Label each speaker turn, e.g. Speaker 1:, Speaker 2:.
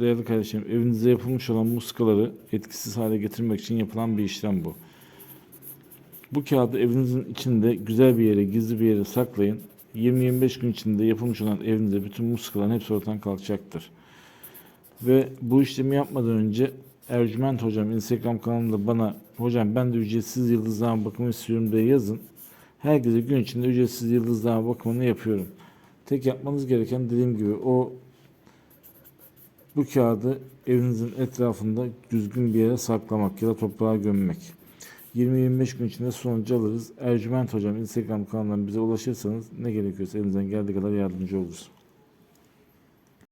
Speaker 1: değerli kardeşim evinizde yapılmış olan muskaları etkisiz hale getirmek için yapılan bir işlem bu. Bu kağıdı evinizin içinde güzel bir yere, gizli bir yere saklayın. 20-25 gün içinde yapılmış olan evinizde bütün muskaların hepsi ortadan kalkacaktır. Ve bu işlemi yapmadan önce Ercüment Hocam Instagram kanalında bana hocam ben de ücretsiz yıldızlama bakımı istiyorum diye yazın. Herkese gün içinde ücretsiz yıldızlama bakımını yapıyorum. Tek yapmanız gereken dediğim gibi o bu kağıdı evinizin etrafında düzgün bir yere saklamak ya da toprağa gömmek. 20-25 gün içinde sonucu alırız. Ercüment Hocam Instagram kanalından bize ulaşırsanız ne gerekiyorsa elinizden geldiği kadar yardımcı oluruz.